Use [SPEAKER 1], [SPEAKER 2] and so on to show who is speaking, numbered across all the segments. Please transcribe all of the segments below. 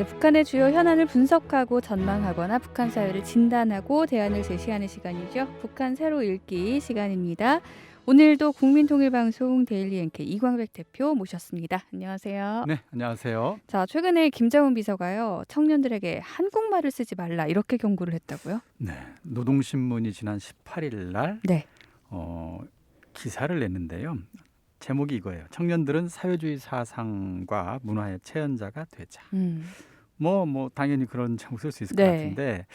[SPEAKER 1] 네, 북한의 주요 현안을 분석하고 전망하거나 북한 사회를 진단하고 대안을 제시하는 시간이죠. 북한 새로 읽기 시간입니다. 오늘도 국민통일방송 데일리 앵커 이광백 대표 모셨습니다. 안녕하세요.
[SPEAKER 2] 네, 안녕하세요.
[SPEAKER 1] 자, 최근에 김정은 비서가요. 청년들에게 한국말을 쓰지 말라 이렇게 경고를 했다고요?
[SPEAKER 2] 네, 노동신문이 지난 18일 날
[SPEAKER 1] 네.
[SPEAKER 2] 어, 기사를 냈는데요. 제목이 이거예요. 청년들은 사회주의 사상과 문화의 체현자가 되자.
[SPEAKER 1] 음.
[SPEAKER 2] 뭐뭐 당연히 그런 제목 쓸 수 있을
[SPEAKER 1] 네.
[SPEAKER 2] 것 같은데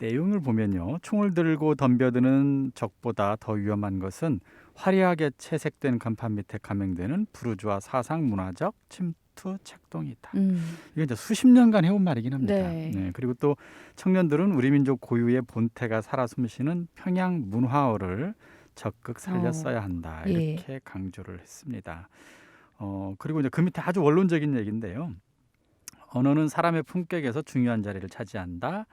[SPEAKER 2] 내용을 보면요. 총을 들고 덤벼드는 적보다 더 위험한 것은 화려하게 채색된 간판 밑에 감행되는 부르주아 사상 문화적 침투 책동이다.
[SPEAKER 1] 음.
[SPEAKER 2] 이게 이제 수십 년간 해온 말이긴 합니다.
[SPEAKER 1] 네.
[SPEAKER 2] 그리고 또 청년들은 우리 민족 고유의 본태가 살아 숨쉬는 평양 문화어를 적극
[SPEAKER 1] 어,
[SPEAKER 2] 써야 한다
[SPEAKER 1] 예.
[SPEAKER 2] 이렇게 강조를 했습니다. 어 그리고 이제 그 밑에 아주 원론적인 얘기인데요. 언어는 사람의 품격에서 중요한 자리를 차지한다.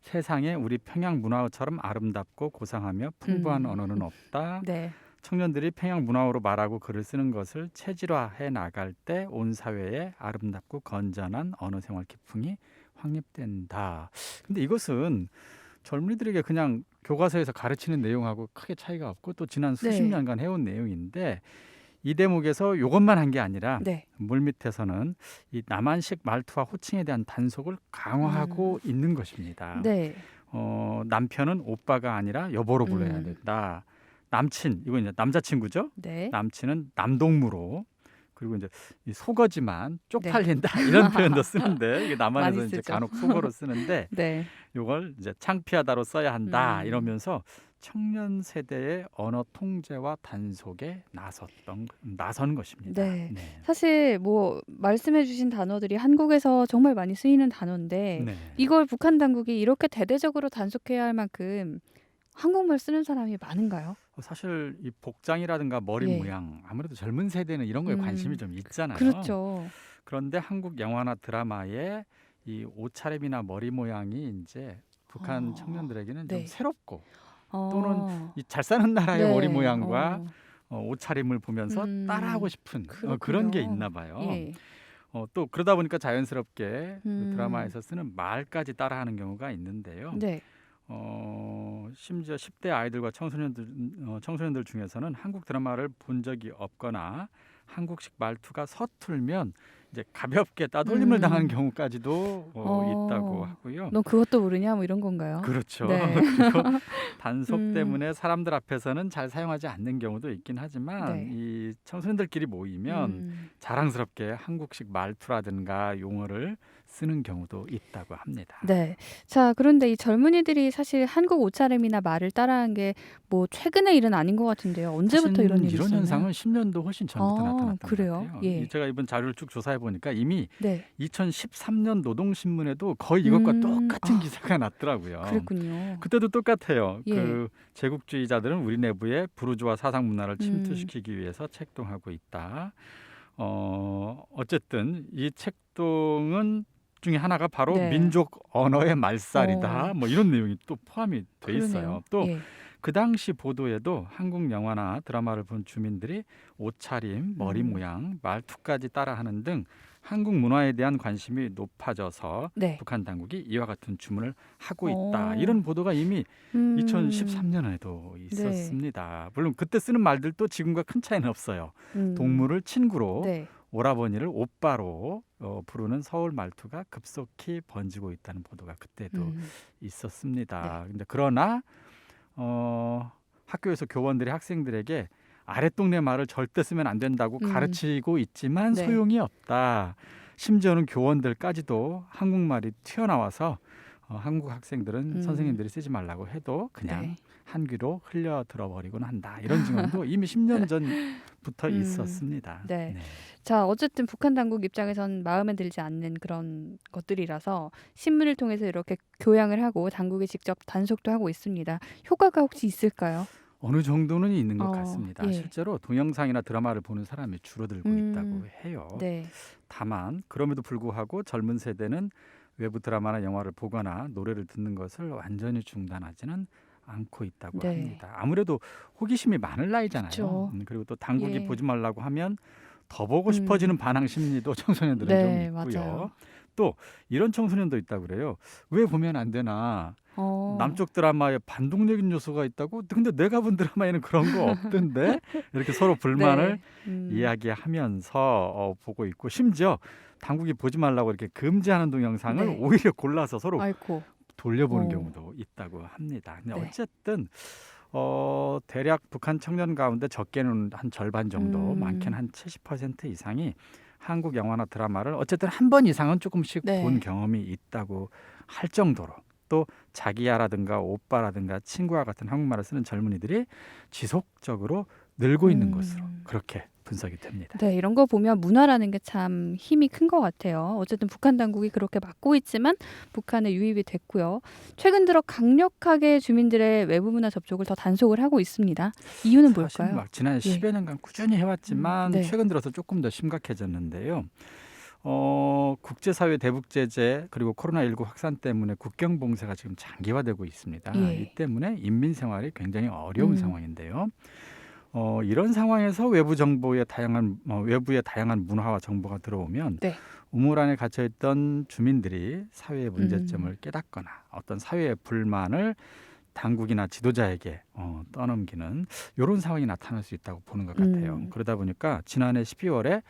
[SPEAKER 2] 세상에 우리 평양 문화어처럼 아름답고 고상하며 풍부한
[SPEAKER 1] 음.
[SPEAKER 2] 언어는 없다.
[SPEAKER 1] 네.
[SPEAKER 2] 청년들이 평양 문화어로 말하고 글을 쓰는 것을 체질화해 나갈 때 온 사회에 아름답고 건전한 언어 생활 기풍이 확립된다. 근데 이것은 젊은이들에게 그냥 교과서에서 가르치는 내용하고 크게 차이가 없고 또 지난 수십
[SPEAKER 1] 네.
[SPEAKER 2] 년간 해온 내용인데 이 대목에서 이것만 한 게 아니라
[SPEAKER 1] 네.
[SPEAKER 2] 물 밑에서는 이 남한식 말투와 호칭에 대한 단속을 강화하고 있는 것입니다.
[SPEAKER 1] 음. 네.
[SPEAKER 2] 어, 남편은 오빠가 아니라 여보로 불러야
[SPEAKER 1] 음.
[SPEAKER 2] 된다. 남친 이거 이제 남자친구죠.
[SPEAKER 1] 네.
[SPEAKER 2] 남친은 남동무로 그리고 이제 이 속어지만 쪽팔린다
[SPEAKER 1] 네.
[SPEAKER 2] 이런 표현도 쓰는데 이게 남한에서
[SPEAKER 1] 많이
[SPEAKER 2] 이제
[SPEAKER 1] 쓰죠.
[SPEAKER 2] 간혹 속어로 쓰는데
[SPEAKER 1] 네.
[SPEAKER 2] 이걸 이제 창피하다로 써야 한다
[SPEAKER 1] 음.
[SPEAKER 2] 이러면서 청년 세대의 언어 통제와 단속에 나섰던 나선 것입니다.
[SPEAKER 1] 네. 사실 뭐 말씀해 주신 단어들이 한국에서 정말 많이 쓰이는 단어인데
[SPEAKER 2] 네.
[SPEAKER 1] 이걸 북한 당국이 이렇게 대대적으로 단속해야 할 만큼 한국말 쓰는 사람이 많은가요?
[SPEAKER 2] 사실 이 복장이라든가 머리
[SPEAKER 1] 예.
[SPEAKER 2] 모양 아무래도 젊은 세대는 이런 거에
[SPEAKER 1] 음.
[SPEAKER 2] 관심이 좀 있잖아요.
[SPEAKER 1] 그렇죠.
[SPEAKER 2] 그런데 한국 영화나 드라마에 이 옷차림이나 머리 모양이 이제 북한
[SPEAKER 1] 어,
[SPEAKER 2] 청년들에게는
[SPEAKER 1] 네.
[SPEAKER 2] 좀 새롭고
[SPEAKER 1] 어.
[SPEAKER 2] 이잘 사는 나라의
[SPEAKER 1] 네.
[SPEAKER 2] 머리 모양과
[SPEAKER 1] 어.
[SPEAKER 2] 어, 옷차림을 보면서
[SPEAKER 1] 음,
[SPEAKER 2] 따라하고 싶은 어, 그런 게
[SPEAKER 1] 그렇군요.
[SPEAKER 2] 있나 봐요.
[SPEAKER 1] 예.
[SPEAKER 2] 어, 또 그러다 보니까 자연스럽게 그
[SPEAKER 1] 음.
[SPEAKER 2] 드라마에서 쓰는 말까지 따라하는 경우가 있는데요.
[SPEAKER 1] 네.
[SPEAKER 2] 어, 심지어 10대 아이들과 청소년들 어, 청소년들 중에서는 한국 드라마를 본 적이 없거나 한국식 말투가 서툴면 이제 가볍게 따돌림을
[SPEAKER 1] 음.
[SPEAKER 2] 당하는 경우까지도 어,
[SPEAKER 1] 어.
[SPEAKER 2] 있다고 하고요.
[SPEAKER 1] 너 그것도 모르냐 뭐 이런 건가요?
[SPEAKER 2] 그렇죠.
[SPEAKER 1] 네.
[SPEAKER 2] 그리고 단속
[SPEAKER 1] 음.
[SPEAKER 2] 때문에 사람들 앞에서는 잘 사용하지 않는 경우도 있긴 하지만
[SPEAKER 1] 네.
[SPEAKER 2] 이 청소년들끼리 모이면
[SPEAKER 1] 음.
[SPEAKER 2] 자랑스럽게 한국식 말투라든가 용어를 쓰는 경우도 있다고 합니다.
[SPEAKER 1] 네. 자, 그런데 이 젊은이들이 사실 한국 옷차림이나 말을 따라한 게 뭐 최근의 일은 아닌 것 같은데요. 언제부터 이런 일이
[SPEAKER 2] 이런
[SPEAKER 1] 있었나요?
[SPEAKER 2] 현상은 10년도 훨씬 전부터
[SPEAKER 1] 아,
[SPEAKER 2] 나타났던
[SPEAKER 1] 그래요?
[SPEAKER 2] 것 같아요.
[SPEAKER 1] 예.
[SPEAKER 2] 이 제가 이번 자료를 쭉 조사해 보니까 이미
[SPEAKER 1] 네.
[SPEAKER 2] 2013년 노동신문에도 거의 이것과
[SPEAKER 1] 음.
[SPEAKER 2] 똑같은
[SPEAKER 1] 아.
[SPEAKER 2] 기사가 났더라고요.
[SPEAKER 1] 그랬군요.
[SPEAKER 2] 그때도 똑같아요.
[SPEAKER 1] 예.
[SPEAKER 2] 그 제국주의자들은 우리 내부에 부르주아 사상 문화를
[SPEAKER 1] 음.
[SPEAKER 2] 침투시키기 위해서 책동하고 있다. 어 어쨌든 이 책동은 중에 하나가 바로
[SPEAKER 1] 네.
[SPEAKER 2] 민족 언어의 말살이다.
[SPEAKER 1] 어.
[SPEAKER 2] 뭐 이런 내용이 또 포함이 돼 있어요.
[SPEAKER 1] 그러네요.
[SPEAKER 2] 또
[SPEAKER 1] 예.
[SPEAKER 2] 그 당시 보도에도 한국 영화나 드라마를 본 주민들이 옷차림, 머리
[SPEAKER 1] 음.
[SPEAKER 2] 모양, 말투까지 따라하는 등 한국 문화에 대한 관심이 높아져서
[SPEAKER 1] 네.
[SPEAKER 2] 북한 당국이 이와 같은 주문을 하고 있다.
[SPEAKER 1] 어.
[SPEAKER 2] 이런 보도가 이미
[SPEAKER 1] 음.
[SPEAKER 2] 2013년에도 있었습니다. 물론 그때 쓰는 말들도 지금과 큰 차이는 없어요.
[SPEAKER 1] 음.
[SPEAKER 2] 동물을 친구로,
[SPEAKER 1] 네.
[SPEAKER 2] 오라버니를 오빠로 어, 부르는 서울 말투가 급속히 번지고 있다는 보도가 그때도
[SPEAKER 1] 음.
[SPEAKER 2] 있었습니다. 근데 그러나 어, 학교에서 교원들이 학생들에게 아랫동네 말을 절대 쓰면 안 된다고
[SPEAKER 1] 음.
[SPEAKER 2] 가르치고 있지만
[SPEAKER 1] 네.
[SPEAKER 2] 소용이 없다. 심지어는 교원들까지도 한국말이 튀어나와서 어, 한국 학생들은
[SPEAKER 1] 음.
[SPEAKER 2] 선생님들이 쓰지 말라고 해도 그냥
[SPEAKER 1] 네.
[SPEAKER 2] 한 귀로 흘려 들어버리곤 한다. 이런 증언도 이미 10년 전부터
[SPEAKER 1] 음.
[SPEAKER 2] 있었습니다.
[SPEAKER 1] 네. 자, 어쨌든 북한 당국 입장에선 마음에 들지 않는 그런 것들이라서 신문을 통해서 이렇게 교양을 하고 당국이 직접 단속도 하고 있습니다. 효과가 혹시 있을까요?
[SPEAKER 2] 어느 정도는 있는 것
[SPEAKER 1] 어,
[SPEAKER 2] 같습니다.
[SPEAKER 1] 예.
[SPEAKER 2] 실제로 동영상이나 드라마를 보는 사람이 줄어들고
[SPEAKER 1] 음.
[SPEAKER 2] 있다고 해요.
[SPEAKER 1] 네.
[SPEAKER 2] 다만 그럼에도 불구하고 젊은 세대는 외부 드라마나 영화를 보거나 노래를 듣는 것을 완전히 중단하지는 않고 있다고
[SPEAKER 1] 네.
[SPEAKER 2] 합니다. 아무래도 호기심이 많을 나이잖아요. 음, 그리고 또 당국이
[SPEAKER 1] 예.
[SPEAKER 2] 보지 말라고 하면 더 보고
[SPEAKER 1] 음.
[SPEAKER 2] 싶어지는 반항 심리도 청소년들은
[SPEAKER 1] 네,
[SPEAKER 2] 좀 있고요.
[SPEAKER 1] 맞아요.
[SPEAKER 2] 또 이런 청소년도 있다고 그래요. 왜 보면 안 되나?
[SPEAKER 1] 어.
[SPEAKER 2] 남쪽 드라마에 반동적인 요소가 있다고? 근데 내가 본 드라마에는 그런 거 없던데? 이렇게 서로 불만을
[SPEAKER 1] 네. 음.
[SPEAKER 2] 이야기하면서 어, 보고 있고 심지어 당국이 보지 말라고 이렇게 금지하는 동영상을
[SPEAKER 1] 네.
[SPEAKER 2] 오히려 골라서 서로
[SPEAKER 1] 아이고.
[SPEAKER 2] 돌려보는
[SPEAKER 1] 오.
[SPEAKER 2] 경우도 있다고 합니다. 근데
[SPEAKER 1] 네.
[SPEAKER 2] 어쨌든 어, 대략 북한 청년 가운데 적게는 한 절반 정도,
[SPEAKER 1] 음.
[SPEAKER 2] 많게는 한 70% 이상이 한국 영화나 드라마를 어쨌든 한 번 이상은 조금씩
[SPEAKER 1] 네.
[SPEAKER 2] 본 경험이 있다고 할 정도로 또 자기야라든가 오빠라든가 친구와 같은 한국말을 쓰는 젊은이들이 지속적으로 늘고 있는
[SPEAKER 1] 음.
[SPEAKER 2] 것으로 그렇게 분석이 됩니다.
[SPEAKER 1] 네, 이런 거 보면 문화라는 게 참 힘이 큰 것 같아요. 어쨌든 북한 당국이 그렇게 막고 있지만 북한에 유입이 됐고요. 최근 들어 강력하게 주민들의 외부 문화 접촉을 더 단속을 하고 있습니다. 이유는 뭘까요?
[SPEAKER 2] 막 지난
[SPEAKER 1] 예.
[SPEAKER 2] 10여 년간 꾸준히 해왔지만
[SPEAKER 1] 음, 네.
[SPEAKER 2] 최근 들어서 조금 더 심각해졌는데요. 어, 국제사회 대북 제재 그리고 코로나19 확산 때문에 국경 봉쇄가 지금 장기화되고 있습니다.
[SPEAKER 1] 예.
[SPEAKER 2] 이 때문에 인민 생활이 굉장히 어려운
[SPEAKER 1] 음.
[SPEAKER 2] 상황인데요. 어, 이런 상황에서 외부 정보의 다양한 어, 외부의 다양한 문화와 정보가 들어오면
[SPEAKER 1] 네.
[SPEAKER 2] 우물 안에 갇혀 있던 주민들이 사회의 문제점을
[SPEAKER 1] 음.
[SPEAKER 2] 깨닫거나 어떤 사회의 불만을 당국이나 지도자에게 어, 떠넘기는 이런 상황이 나타날 수 있다고 보는 것 같아요.
[SPEAKER 1] 음.
[SPEAKER 2] 그러다 보니까 지난해 12월에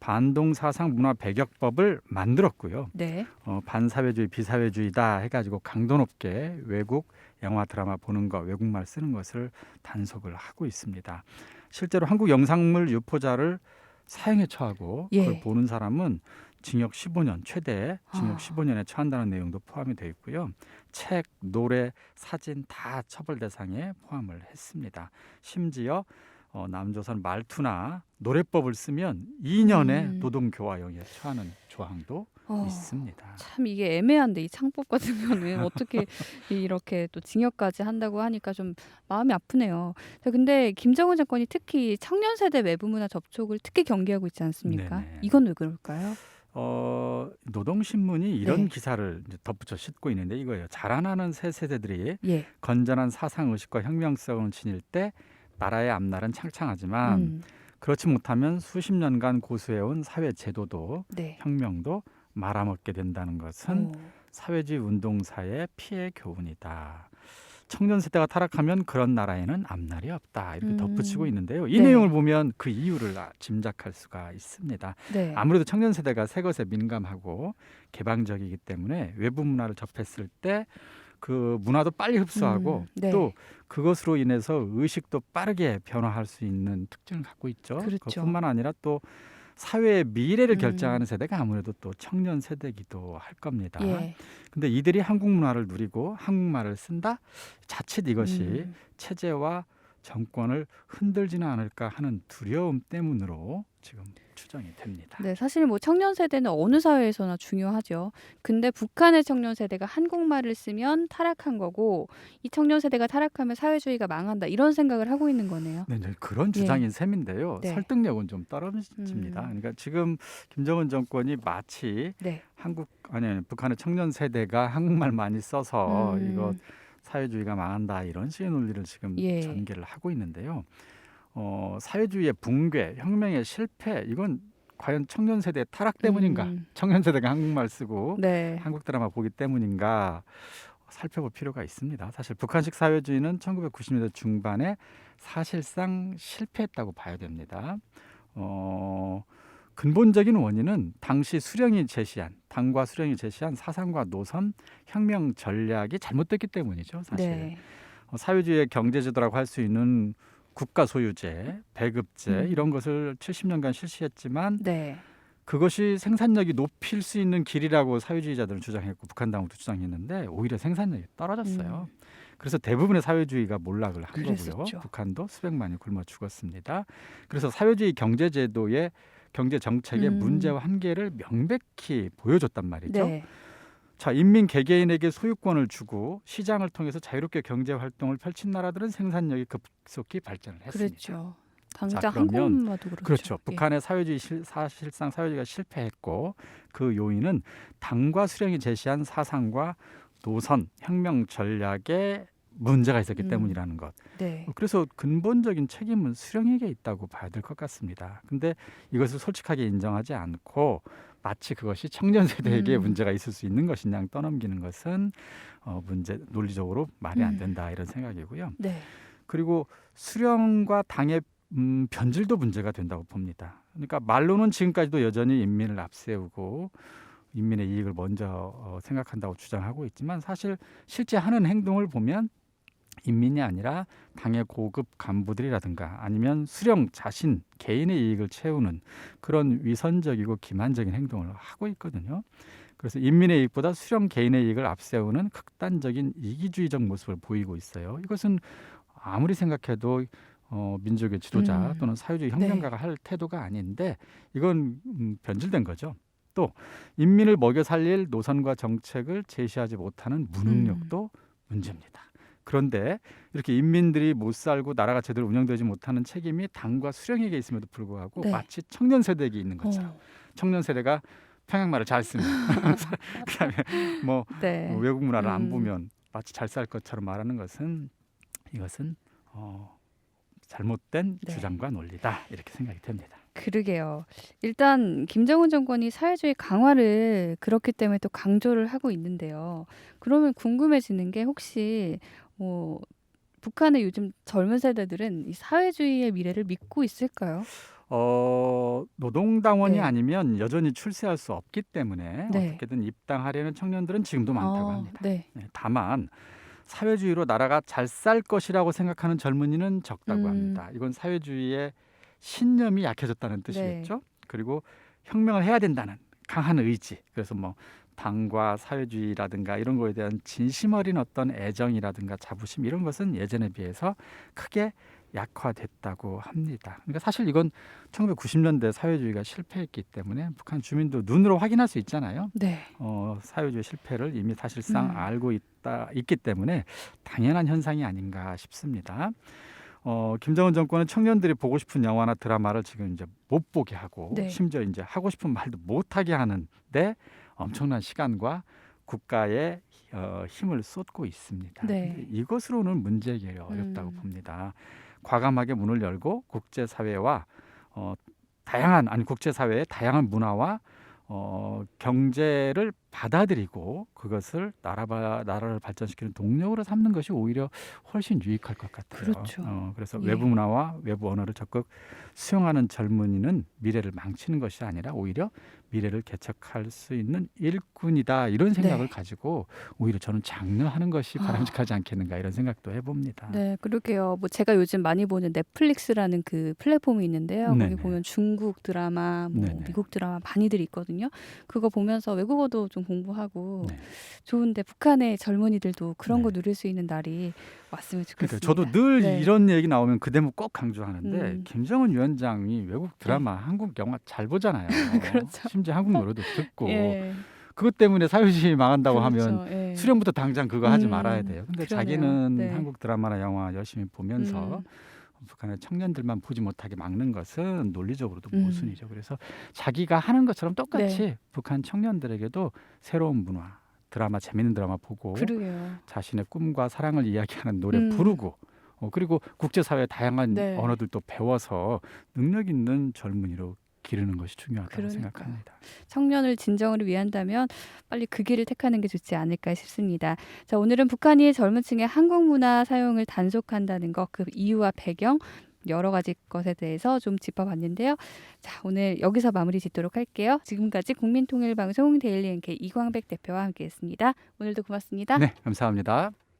[SPEAKER 2] 반동 사상 문화 배격법을 만들었고요.
[SPEAKER 1] 네.
[SPEAKER 2] 어, 반사회주의 비사회주의다 해가지고 강도 높게 외국 영화 드라마 보는 거 외국말 쓰는 것을 단속을 하고 있습니다. 실제로 한국 영상물 유포자를 사형에 처하고
[SPEAKER 1] 예.
[SPEAKER 2] 그걸 보는 사람은 징역 15년 최대 징역
[SPEAKER 1] 아.
[SPEAKER 2] 15년에 처한다는 내용도 포함이 되어 있고요. 책, 노래, 사진 다 처벌 대상에 포함을 했습니다. 심지어 어, 남조선 말투나 노래법을 쓰면 2년의
[SPEAKER 1] 음.
[SPEAKER 2] 노동 교화형에 처하는 조항도
[SPEAKER 1] 어,
[SPEAKER 2] 있습니다.
[SPEAKER 1] 참 이게 애매한데 이 창법 같은 거는 어떻게 이렇게 또 징역까지 한다고 하니까 좀 마음이 아프네요. 자, 근데 김정은 정권이 특히 청년 세대 외부 문화 접촉을 특히 경계하고 있지 않습니까?
[SPEAKER 2] 네네.
[SPEAKER 1] 이건 왜 그럴까요?
[SPEAKER 2] 어, 노동신문이 이런
[SPEAKER 1] 네.
[SPEAKER 2] 기사를 이제 덧붙여 싣고 있는데 이거예요. 자라나는 새 세대들이
[SPEAKER 1] 예.
[SPEAKER 2] 건전한 사상 의식과 혁명성을 지닐 때 나라의 앞날은 창창하지만
[SPEAKER 1] 음,
[SPEAKER 2] 그렇지 못하면 수십 년간 고수해온 사회 제도도
[SPEAKER 1] 네.
[SPEAKER 2] 혁명도 말아먹게 된다는 것은
[SPEAKER 1] 오,
[SPEAKER 2] 사회주의 운동사의 피해 교훈이다. 청년 세대가 타락하면 그런 나라에는 앞날이 없다 이렇게
[SPEAKER 1] 음.
[SPEAKER 2] 덧붙이고 있는데요. 이
[SPEAKER 1] 네.
[SPEAKER 2] 내용을 보면 그 이유를 아- 짐작할 수가 있습니다.
[SPEAKER 1] 네.
[SPEAKER 2] 아무래도 청년 세대가 새 것에 민감하고 개방적이기 때문에 외부 문화를 접했을 때 그 문화도 빨리 흡수하고
[SPEAKER 1] 음, 네.
[SPEAKER 2] 또 그것으로 인해서 의식도 빠르게 변화할 수 있는 특징을 갖고 있죠.
[SPEAKER 1] 그렇죠.
[SPEAKER 2] 그뿐만 아니라 또 사회의 미래를
[SPEAKER 1] 음.
[SPEAKER 2] 결정하는 세대가 아무래도 또 청년 세대기도 할 겁니다.
[SPEAKER 1] 예.
[SPEAKER 2] 근데 이들이 한국 문화를 누리고 한국말을 쓴다? 자칫 이것이
[SPEAKER 1] 음,
[SPEAKER 2] 체제와 정권을 흔들지는 않을까 하는 두려움 때문으로 지금 추정이 됩니다.
[SPEAKER 1] 네, 사실 뭐 청년 세대는 어느 사회에서나 중요하죠. 근데 북한의 청년 세대가 한국말을 쓰면 타락한 거고 이 청년 세대가 타락하면 사회주의가 망한다 이런 생각을 하고 있는 거네요.
[SPEAKER 2] 네, 이제 그런 주장인 셈인데요.
[SPEAKER 1] 네.
[SPEAKER 2] 설득력은 좀 떨어집니다.
[SPEAKER 1] 음.
[SPEAKER 2] 그러니까 지금 김정은 정권이 마치
[SPEAKER 1] 네.
[SPEAKER 2] 한국 아니 아니, 북한의 청년 세대가 한국말 많이 써서
[SPEAKER 1] 음,
[SPEAKER 2] 이거 사회주의가 망한다 이런 식의 논리를 지금
[SPEAKER 1] 예.
[SPEAKER 2] 전개를 하고 있는데요. 어, 사회주의의 붕괴, 혁명의 실패 이건 과연 청년 세대의 타락 때문인가?
[SPEAKER 1] 음,
[SPEAKER 2] 청년 세대가 한국말 쓰고
[SPEAKER 1] 네.
[SPEAKER 2] 한국 드라마 보기 때문인가 살펴볼 필요가 있습니다. 사실 북한식 사회주의는 1990년대 중반에 사실상 실패했다고 봐야 됩니다. 어, 근본적인 원인은 당시 수령이 제시한 당과 수령이 제시한 사상과 노선, 혁명 전략이 잘못됐기 때문이죠. 사실
[SPEAKER 1] 네.
[SPEAKER 2] 어, 사회주의의 경제제도라고 할 수 있는 국가 소유제, 배급제
[SPEAKER 1] 음.
[SPEAKER 2] 이런 것을 70년간 실시했지만
[SPEAKER 1] 네.
[SPEAKER 2] 그것이 생산력이 높일 수 있는 길이라고 사회주의자들은 주장했고 북한 당국도 주장했는데 오히려 생산력이 떨어졌어요. 그래서 대부분의 사회주의가 몰락을 한
[SPEAKER 1] 음. 그랬었죠.
[SPEAKER 2] 거고요. 북한도 수백만이 굶어 죽었습니다. 그래서 사회주의 경제제도의 경제 정책의
[SPEAKER 1] 음.
[SPEAKER 2] 문제와 한계를 명백히 보여줬단 말이죠.
[SPEAKER 1] 네.
[SPEAKER 2] 자, 인민 개개인에게 소유권을 주고 시장을 통해서 자유롭게 경제 활동을 펼친 나라들은 생산력이 급속히 발전을 했습니다.
[SPEAKER 1] 그렇죠. 당장
[SPEAKER 2] 그러면
[SPEAKER 1] 한국마도 그렇죠.
[SPEAKER 2] 그렇죠.
[SPEAKER 1] 예.
[SPEAKER 2] 북한의 사회주의 실, 사실상 사회주의가 실패했고 그 요인은 당과 수령이 제시한 사상과 노선, 혁명 전략에 문제가 있었기
[SPEAKER 1] 음.
[SPEAKER 2] 때문이라는 것.
[SPEAKER 1] 네.
[SPEAKER 2] 그래서 근본적인 책임은 수령에게 있다고 봐야 될 것 같습니다. 근데 이것을 솔직하게 인정하지 않고 마치 그것이 청년 세대에게
[SPEAKER 1] 음.
[SPEAKER 2] 문제가 있을 수 있는 것이냐 떠넘기는 것은 어, 문제 논리적으로 말이 안
[SPEAKER 1] 음.
[SPEAKER 2] 된다 이런 생각이고요.
[SPEAKER 1] 네.
[SPEAKER 2] 그리고 수령과 당의 음, 변질도 문제가 된다고 봅니다. 그러니까 말로는 지금까지도 여전히 인민을 앞세우고 인민의 이익을 먼저 어, 생각한다고 주장하고 있지만 사실 실제 하는 행동을 보면 인민이 아니라 당의 고급 간부들이라든가 아니면 수령 자신 개인의 이익을 채우는 그런 위선적이고 기만적인 행동을 하고 있거든요. 그래서 인민의 이익보다 수령 개인의 이익을 앞세우는 극단적인 이기주의적 모습을 보이고 있어요. 이것은 아무리 생각해도 어, 민족의 지도자
[SPEAKER 1] 음.
[SPEAKER 2] 또는 사회주의
[SPEAKER 1] 네.
[SPEAKER 2] 혁명가가 할 태도가 아닌데 이건 음, 변질된 거죠. 또 인민을 먹여 살릴 노선과 정책을 제시하지 못하는 무능력도
[SPEAKER 1] 음.
[SPEAKER 2] 문제입니다. 그런데 이렇게 인민들이 못 살고 나라가 제대로 운영되지 못하는 책임이 당과 수령에게 있음에도 불구하고
[SPEAKER 1] 네.
[SPEAKER 2] 마치 청년 세대에게 있는 것처럼
[SPEAKER 1] 어,
[SPEAKER 2] 청년 세대가 평양말을 잘 쓰면 그다음에 뭐
[SPEAKER 1] 네.
[SPEAKER 2] 뭐 외국 문화를 안
[SPEAKER 1] 음.
[SPEAKER 2] 보면 마치 잘 살 것처럼 말하는 것은 이것은 어, 잘못된
[SPEAKER 1] 네.
[SPEAKER 2] 주장과 논리다 이렇게 생각이 됩니다.
[SPEAKER 1] 그러게요. 일단 김정은 정권이 사회주의 강화를 그렇기 때문에 또 강조를 하고 있는데요. 그러면 궁금해지는 게 혹시 뭐 북한의 요즘 젊은 세대들은 이 사회주의의 미래를 믿고 있을까요?
[SPEAKER 2] 어, 노동당원이
[SPEAKER 1] 네.
[SPEAKER 2] 아니면 여전히 출세할 수 없기 때문에
[SPEAKER 1] 네.
[SPEAKER 2] 어떻게든 입당하려는 청년들은 지금도 많다고
[SPEAKER 1] 어,
[SPEAKER 2] 합니다.
[SPEAKER 1] 네.
[SPEAKER 2] 네, 다만 사회주의로 나라가 잘 살 것이라고 생각하는 젊은이는 적다고
[SPEAKER 1] 음.
[SPEAKER 2] 합니다. 이건 사회주의의 신념이 약해졌다는 뜻이겠죠. 그리고 혁명을 해야 된다는 강한 의지. 그래서 뭐 당과 사회주의라든가 이런 거에 대한 진심 어린 어떤 애정이라든가 자부심 이런 것은 예전에 비해서 크게 약화됐다고 합니다. 그러니까 사실 이건 1990년대 사회주의가 실패했기 때문에 북한 주민도 눈으로 확인할 수 있잖아요.
[SPEAKER 1] 네.
[SPEAKER 2] 어, 사회주의 실패를 이미 사실상
[SPEAKER 1] 음.
[SPEAKER 2] 알고 있다 있기 때문에 당연한 현상이 아닌가 싶습니다. 어, 김정은 정권은 청년들이 보고 싶은 영화나 드라마를 지금 이제 못 보게 하고
[SPEAKER 1] 네.
[SPEAKER 2] 심지어 이제 하고 싶은 말도 못 하게 하는데 엄청난 시간과 국가의 어, 힘을 쏟고 있습니다.
[SPEAKER 1] 네.
[SPEAKER 2] 이것으로는 문제 해결이 어렵다고
[SPEAKER 1] 음.
[SPEAKER 2] 봅니다. 과감하게 문을 열고 국제 사회와 어, 다양한 아니 국제 사회의 다양한 문화와 어, 경제를 받아들이고 그것을 나라바, 나라를 발전시키는 동력으로 삼는 것이 오히려 훨씬 유익할 것 같아요.
[SPEAKER 1] 그렇죠.
[SPEAKER 2] 어, 그래서
[SPEAKER 1] 예.
[SPEAKER 2] 외부 문화와 외부 언어를 적극 수용하는 젊은이는 미래를 망치는 것이 아니라 오히려 미래를 개척할 수 있는 일꾼이다 이런 생각을
[SPEAKER 1] 네.
[SPEAKER 2] 가지고 오히려 저는 장려하는 것이
[SPEAKER 1] 아.
[SPEAKER 2] 바람직하지 않겠는가 이런 생각도 해봅니다.
[SPEAKER 1] 네, 그러게요. 뭐 제가 요즘 많이 보는 넷플릭스라는 그 플랫폼이 있는데요.
[SPEAKER 2] 네네.
[SPEAKER 1] 거기 보면 중국 드라마, 뭐. 미국 드라마 많이들 있거든요. 그거 보면서 외국어도 좀 공부하고
[SPEAKER 2] 네.
[SPEAKER 1] 좋은데 북한의 젊은이들도 그런 거
[SPEAKER 2] 네.
[SPEAKER 1] 누릴 수 있는 날이 왔으면
[SPEAKER 2] 그러니까
[SPEAKER 1] 좋겠습니다.
[SPEAKER 2] 저도 늘
[SPEAKER 1] 네.
[SPEAKER 2] 이런 얘기 나오면 그 대목 꼭 강조하는데
[SPEAKER 1] 음.
[SPEAKER 2] 김정은 위원장이 외국 드라마, 한국 영화 잘 보잖아요.
[SPEAKER 1] 그렇죠.
[SPEAKER 2] 심지어 한국 노래도 듣고
[SPEAKER 1] 예,
[SPEAKER 2] 그것 때문에 사회주의 망한다고 하면
[SPEAKER 1] 그렇죠. 예.
[SPEAKER 2] 수령부터 당장 그거 하지
[SPEAKER 1] 음,
[SPEAKER 2] 말아야 돼요. 근데
[SPEAKER 1] 그러네요.
[SPEAKER 2] 자기는
[SPEAKER 1] 네.
[SPEAKER 2] 한국 드라마나 영화 열심히 보면서
[SPEAKER 1] 음.
[SPEAKER 2] 북한의 청년들만 보지 못하게 막는 것은 논리적으로도
[SPEAKER 1] 음.
[SPEAKER 2] 모순이죠. 그래서 자기가 하는 것처럼 똑같이
[SPEAKER 1] 네.
[SPEAKER 2] 북한 청년들에게도 새로운 문화, 드라마 재밌는 드라마 보고
[SPEAKER 1] 그러게요.
[SPEAKER 2] 자신의 꿈과 사랑을 이야기하는 노래
[SPEAKER 1] 음.
[SPEAKER 2] 부르고 어, 그리고 국제사회 다양한
[SPEAKER 1] 네.
[SPEAKER 2] 언어들도 배워서 능력 있는 젊은이로 기르는 것이 중요하다고
[SPEAKER 1] 그러니까요.
[SPEAKER 2] 생각합니다.
[SPEAKER 1] 청년을 진정으로 위한다면 빨리 그 길을 택하는 게 좋지 않을까 싶습니다. 자, 오늘은 북한이 젊은 층의 한국 문화 사용을 단속한다는 것, 그 이유와 배경, 여러 가지 것에 대해서 좀 짚어봤는데요. 자, 오늘 여기서 마무리 짓도록 할게요. 지금까지 국민통일방송 데일리 NK 이광백 대표와 함께했습니다. 오늘도 고맙습니다.
[SPEAKER 2] 네, 감사합니다.